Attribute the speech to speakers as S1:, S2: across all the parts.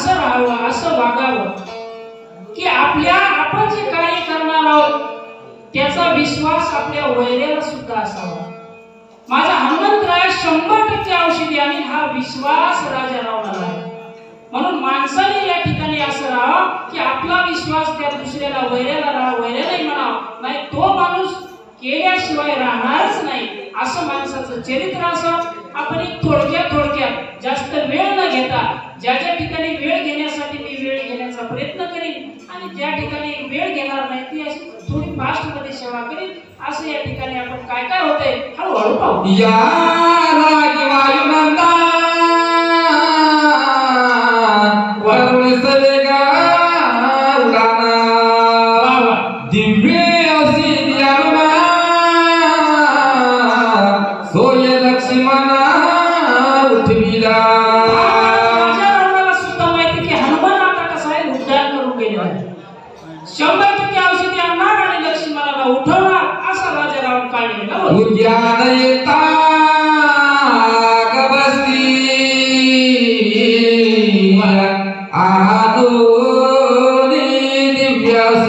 S1: असं राहावं असं वागावं की आपल्या आपण जे कार्य करणार आहोत त्याचा विश्वास आपल्या वैऱ्याला सुद्धा असावा. माझा हनुमंतराय शंभर टक्के औषधी आणि हा विश्वास राजा रावणाला आहे. म्हणून माणसाने या ठिकाणी असं राहावं की आपला विश्वास त्या दुसऱ्याला वैऱ्याला राहा वैऱ्यालाही म्हणावं नाही तो माणूस केल्याशिवाय राहणारच नाही. असं माणसाचं चरित्र असं आपण एक थोडक्यात थोडक्यात जास्त वेळ न घेता ज्या ज्या ठिकाणी वेळ घेण्यासाठी मी वेळ घेण्याचा प्रयत्न करीन आणि ज्या ठिकाणी वेळ घेणार नाही ती अशी थोडी फास्टमध्ये सेवा करीन. असं या ठिकाणी आपण काय काय होतंय हळूहळू पाहू.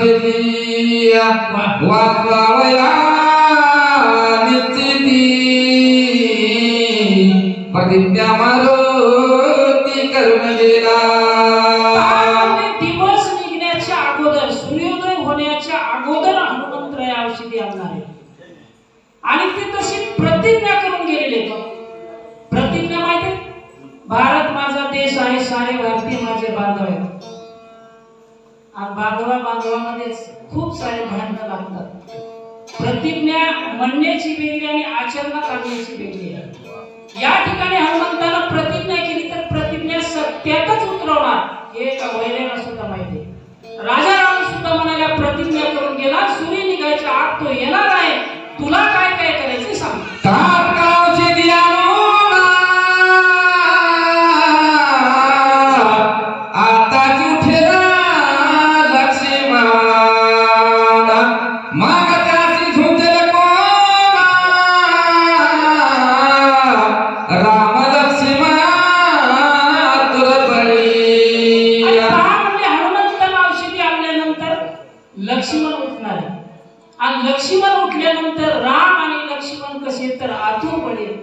S2: दिव्यासिनी वाचवावया निश्चिती प्रतिज्ञा मारुती करून गेला
S1: आचरणात वेगळी या ठिकाणी हनुमंतानं प्रतिज्ञा केली तर प्रतिज्ञा सत्यातच उतरवणार हे एका सुद्धा माहिती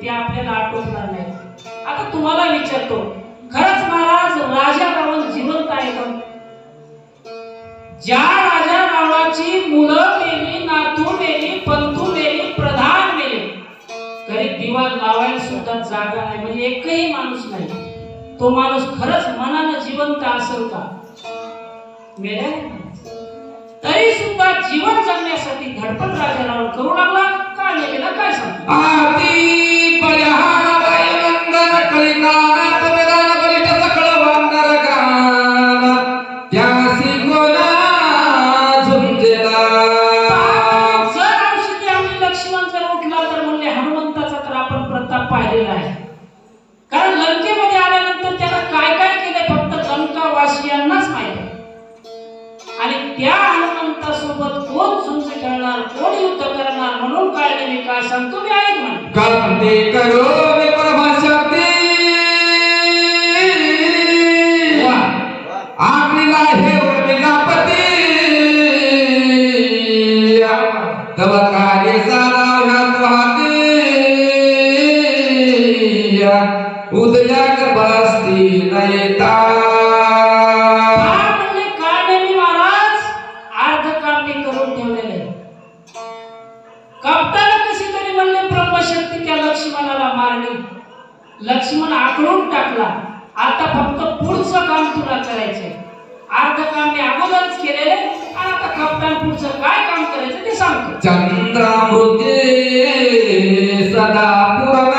S1: ते आपल्याला आठवणार नाही आता तुम्हाला विचारतो खरंच महाराज राजा रावण जिवंत आहे का? ज्या राजा रावणाची मुलं मेली नातू मेली पंतू मेली प्रधान मेले घरी दिवा लावायला सुद्धा जागा नाही म्हणजे एकही माणूस नाही. तो माणूस खरंच मनानं जिवंत असेल का? मेल्या तरी सुद्धा जीवन जगण्यासाठी धडपड राजा रावण करू लागला का नेलेला काय सांगतो कोण युद्ध करणार म्हणून काढले मी काय सांगतो? मी ऐक म्हणे
S2: करते करो बसती नयता।
S1: काय म्हणले काढले मी महाराज अर्ध काम मी करून ठेवलेलं आहे कप्तान कशी तरी म्हणले ब्रह्मशक्ती त्या लक्ष्मणाला मारली? लक्ष्मण आकडून टाकला आता फक्त पुढचं काम तुला करायचंय. अर्ध काम मी अगोदरच केलेले आणि आता कप्तान पुढचं काय काम करायचं ते सांगतो.
S2: चंद्रामृते सदा पूर्णा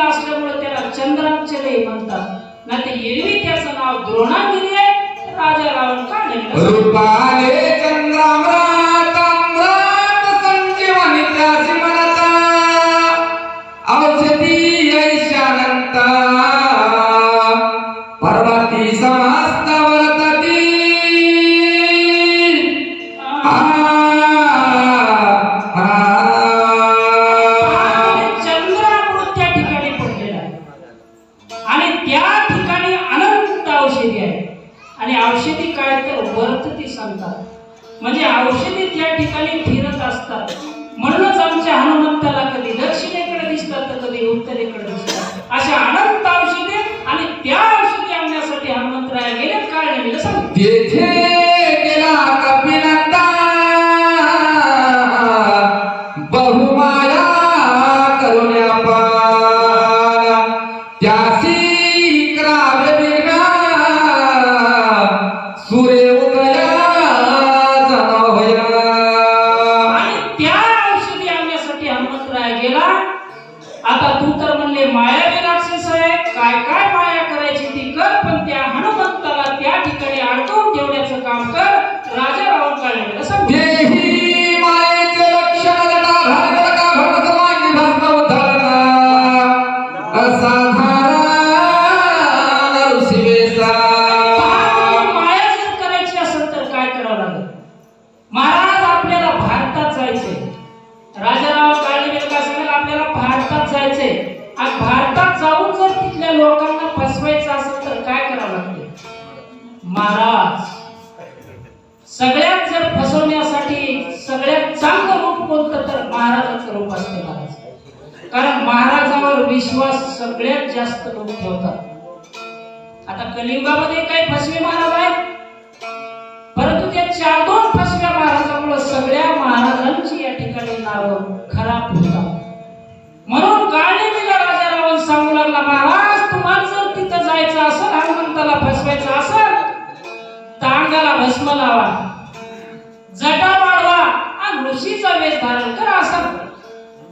S1: चंद्रामृत सांडलेलं असल्यामुळे त्याला चंद्रांचले म्हणतात ना ते एरवी त्याचं नाव द्रोणागिरी म्हणजे औषधी त्या ठिकाणी फिरत असतात. म्हणूनच आमच्या हनुमंताला कधी दक्षिणेकडे दिसतात तर कधी उत्तरेकडे दिसतात. अशा अनंत औषधी आणि त्या औषधी आणण्यासाठी हनुमंतराया गेले काय नेमिलं सांग करायची ती कर पण त्या हनुमंताला त्या ठिकाणी अडकवून ठेवण्या स्वरूपात रूप महाराज कारण महाराजावर विश्वास सगळ्यात जास्त लोक ठेवतात. आता कलियुगामध्ये काही फसवे महाराज आहेत. परंतु त्या चार दोन फसव्या महाराजामुळे सगळ्या महाराजांची या ठिकाणी नाव खराब होतात. म्हणून गाडीला राजा रावण सांगू लागला महाराज तुम्हाला जर तिथं जायचं असेल हनुमंताला फसवायचं असेल तांगाला भस्म लावा. जटा lusița vezi, dar încă asta.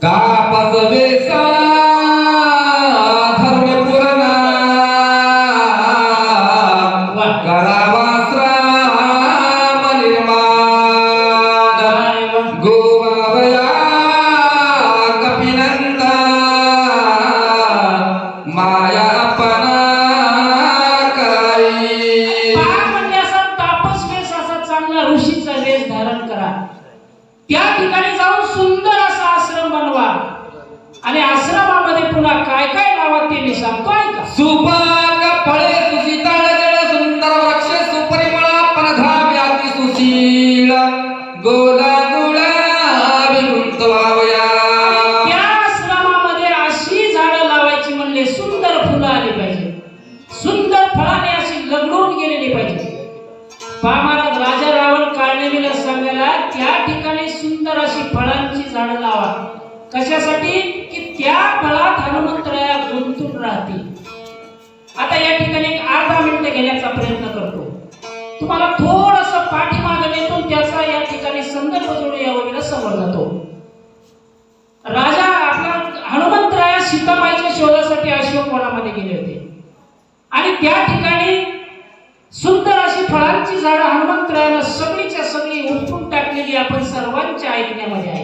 S1: Da, pasă vezi, त्या ठिकाणी सुंदर अशी फळांची झाडं हनुमंतरायानं सगळीच्या सगळी उठून टाकलेली आपण सर्वांच्या ऐकण्यामध्ये आहे.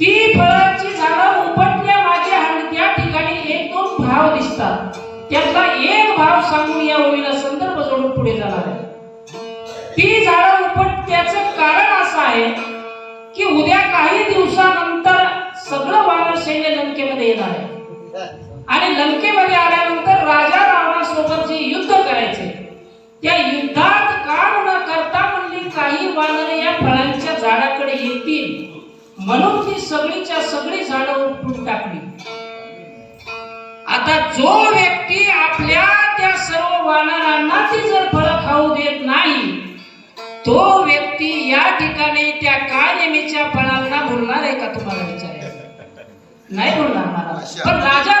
S1: ती फळांची झाडं उपटण्यामागे आणि त्या ठिकाणी एक दोन भाव दिसतात. त्यातला एक भाव सांगून या ओळीला संदर्भ जोडून पुढे जाणार आहे. ती झाडं उपटण्याचं कारण असं आहे की उद्या काही दिवसानंतर सगळं वानर सैन्य लंकेमध्ये येणार आहे. आणि लंकेमध्ये आल्यानंतर राजा रावणासोबत जे युद्ध करायचे त्या युद्धात काम न करता म्हणली काही वानरे या फळांच्या झाडाकडे येतील. म्हणून ती सगळीच्या सगळी झाडं उपटून टाकली. आता जो व्यक्ती आपल्या त्या सर्व वानरांना ती जर फळं खाऊ देत नाही तो व्यक्ती या ठिकाणी त्या काळनेमीच्या फळांना बोलणार आहे का तुम्हाला विचार नाही बोलणार मला. पण राजा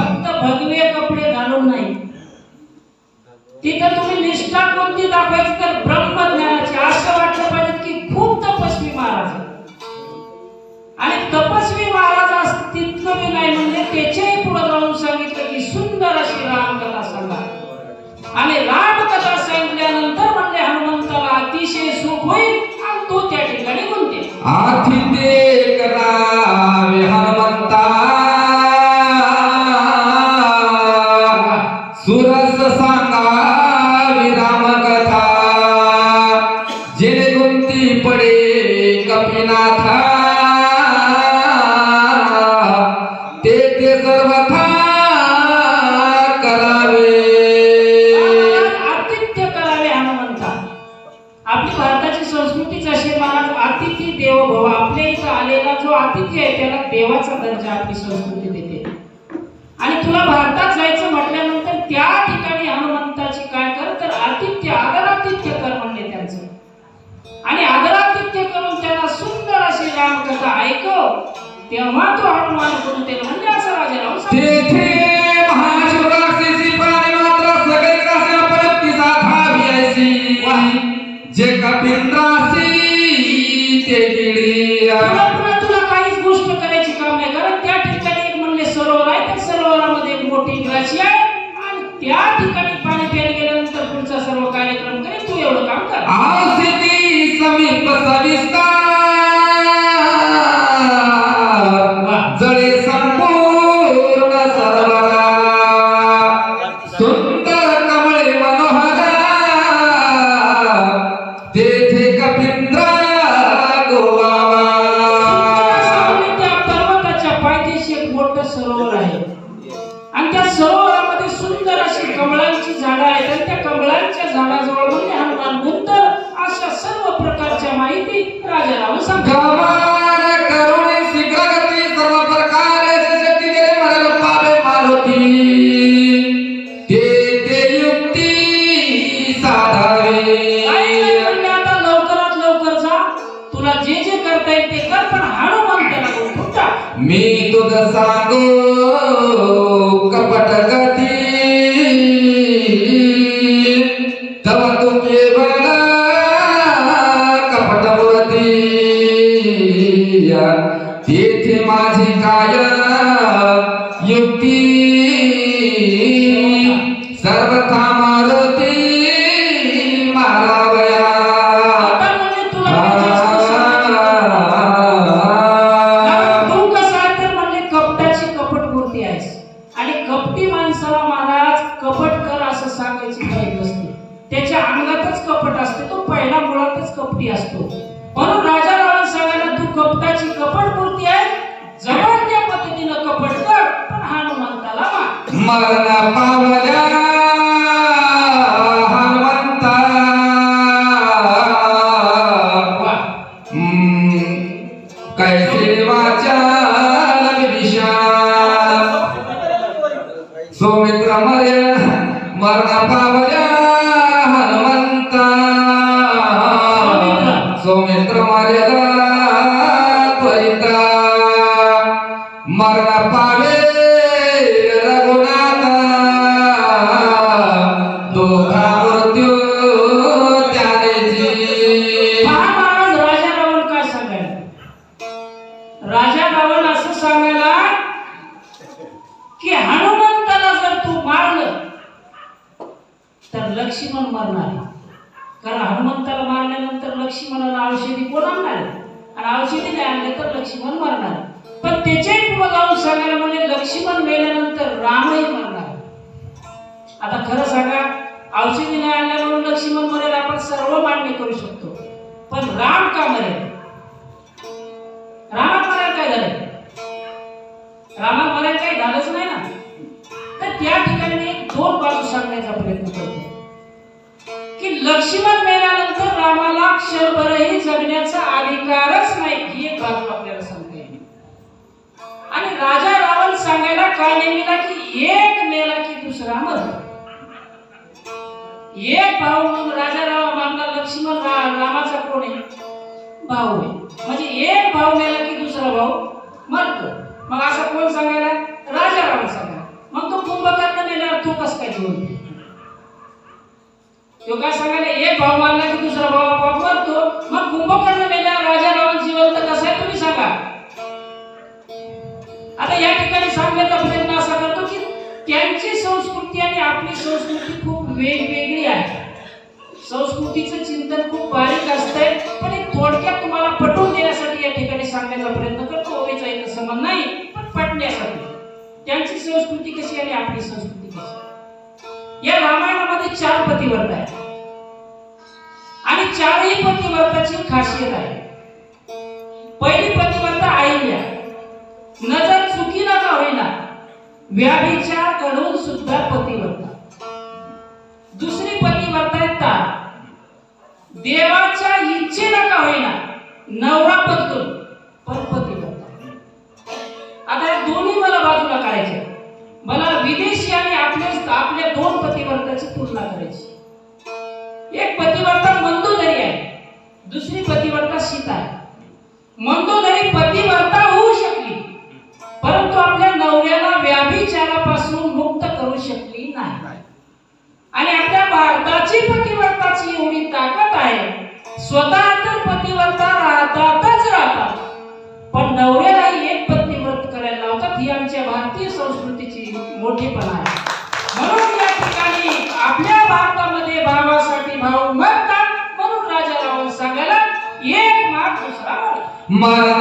S1: आणि रामकथा सांगितल्यानंतर म्हणले हनुमंताला अतिशय सुख होईल आणि तो त्या ठिकाणी गुंतेल.
S2: आतिथ्य करावे हनुमंता. सुरस सांगावी रामकथा. जेणे गुंती पडे कपिनाथा.
S1: देवाचा दर्जा आपली संस्कृती देते. आणि तुला भारतात जायचं म्हटल्यानंतर त्या ठिकाणी हनुमंताची काय कर तर आतिथ्य आदरातिथ्य कर म्हणले त्यांचं. आणि आदरातिथ्य करून त्याला सुंदर अशी रामकथा ऐकव. तेव्हा तो हनुमान करून म्हणजे असं
S2: कसे अपरप्ती साधावी ऐसी जे कपिंद्रासी ते गिळी
S1: तुला पुन्हा तुला काहीच गोष्ट करायची काम नाही कारण त्या ठिकाणी एक म्हणले सरोवर आहे त्या सरोवरामध्ये एक मोठी ग्राची आहे आणि त्या ठिकाणी पाणी प्यायला गेल्यानंतर पुढचा सर्व कार्यक्रम करेल तू एवढं
S2: समीप
S1: सविस्ता प्रकारच्या माहिती राजाराम
S2: येथे माझे काय युक्ती
S1: मान
S2: मरण
S1: राजा रावण असं सांगायला की हनुमंताला जर तू मारलं तर लक्ष्मण मरणार. कारण हनुमंताला मारल्यानंतर लक्ष्मणाला औषधी कोण आणणार? आणि औषधी नाही आणले तर लक्ष्मण मरणार. पण त्याच्याही पुढे जाऊन सांगायला म्हणजे लक्ष्मण मेल्यानंतर रामही मरणार. आता खरं सांगा औषधी नाही आणल्या म्हणून लक्ष्मण मरेल आपण सर्व मान्य करू शकतो. पण राम का मरेल? रामा मरायला काय झालं? रामा मरायला काही झालंच नाही ना? तर त्या ठिकाणी मी दोन बाजू सांगण्याचा प्रयत्न करतो. की लक्ष्मण मेल्यानंतर रामाला क्षणभरही जगण्याचा अधिकारच नाही ही एक बाजू आपल्याला सांगता येईल. आणि राजा रावण सांगायला काय नेमिला की एक मेला की दुसरा मरतो एक भाऊ म्हणून राजा राव मानला लक्ष्मण रामाचा कोण आहे? भाऊ आहे. म्हणजे एक भाव मेला की दुसरा भाऊ मरतो. मग असं कोण सांगायला? राजा राम सांगायला. मग तो कुंभकर्ण मेल्यावर तो कस काय जीवन तो काय सांगायला एक भाव मारला की दुसरा भाव आपोआप मरतो. मग कुंभकर्ण मेल्यावर राजा रावण जिवंत कसं आहे तुम्ही सांगा. आता या ठिकाणी सांगण्याचा प्रयत्न असा करतो की त्यांची संस्कृती आणि आपली संस्कृती खूप वेगवेगळी आहे. संस्कृतीचं चिंतन खूप बारीक असतंय पण थोडक्यात तुम्हाला पटवून देण्यासाठी या ठिकाणी सांगण्याचा प्रयत्न करतो. ओळीचा एक संबंध नाही पण पटण्यासाठी. त्यांची संस्कृती कशी आणि आपली संस्कृती कशी? या रामायणामध्ये चार पतिव्रत आहेत. आणि चारही पतिव्रताची खासियत आहे. पहिली पतिव्रता आईल्या. नजर चुकीला का होईना व्याभिचार घडवून सुद्धा पतिव्रता. दुसरी पतिव्रता आहे तार. देवाच्या इच्छे नका होईना. नवरा पत्कून पण आता दोन्ही मला बाजूला करायचे मला विदेशी आणि आपले आपल्या दोन पतिव्रताची तुलना करायची. एक पतिव्रता मंदोदरी आहे. दुसरी पतिव्रता सीता आहे. मंदोदरी पतिव्रता होऊ शकली. परंतु आपल्या नवऱ्याला व्याभिचारापासून मुक्त करू शकली नाही. आणि आपल्या भारताची पतिव्रताची एवढी ताकद आहे. स्वतः तर पतिव्रता राहतातच राहतात पण नवऱ्यालाही एक पत्नीव्रत करायला लावतात ही आमच्या भारतीय संस्कृतीची मोठीपणा आहे. म्हणून या ठिकाणी आपल्या भारतामध्ये भावासाठी भाव मरतात म्हणून राजा रावण सांगायला एक माग दुसरा
S2: मरण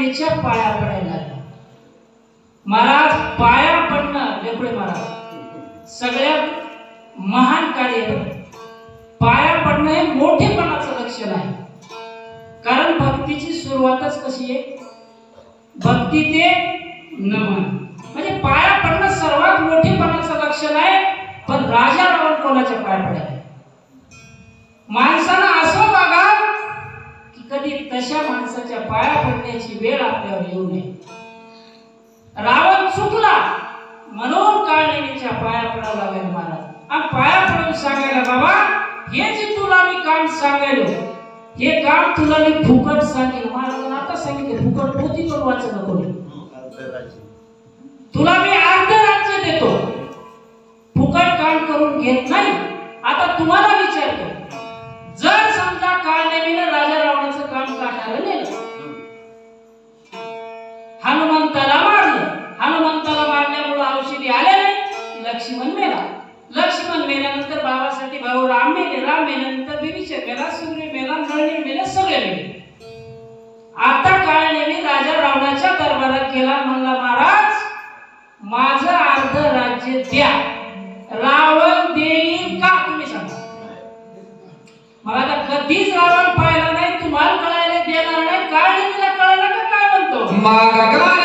S1: रावण पाया पडायला महाराज पाया पडणं लेकडे महाराज. सगळ्यात महान कार्य पाया पडणं हे मोठेपणाचं लक्षण आहे. कारण भक्तीची सुरुवातच कशी आहे? भक्ती ते नमन म्हणजे पाया पडणं सर्वात मोठेपणाचं लक्षण आहे पण राजा रावण कोणाच्या पाया पडायला माणसानं असं बघा कधी तशा माणसाच्या पाया पडण्याची वेळ आपल्यावर येऊ नये. रावण चुकला. म्हणून काळनेमीच्या पाया पडायला लागेल महाराज आणि पाया पडून सांगायला बाबा हे जे तुला मी काम सांगायलो हे काम तुला मी फुकट सांगेल. महाराजांना आता सांगितलं फुकट पोती करून वाचत नको तुला मी अर्ध राज्य देतो. फुकट काम करून घेत नाही. आता तुम्हाला विचारतो. जर समजा काळनेमीनं राजा भावासाठी राम मेले राम मेल्यानंतर विभीषण मेला सुग्रीव मेला नळणी मेले सगळे मेले आता काळनेमी राजा रावणाच्या दरबारात गेला म्हणला महाराज माझं अर्ध राज्य द्या रावण देईल का तुम्ही सांगा मला आता कधीच रावण पाहिला नाही तुम्हाला कळायला देणार नाही काळनेमीला कळायला का काय म्हणतो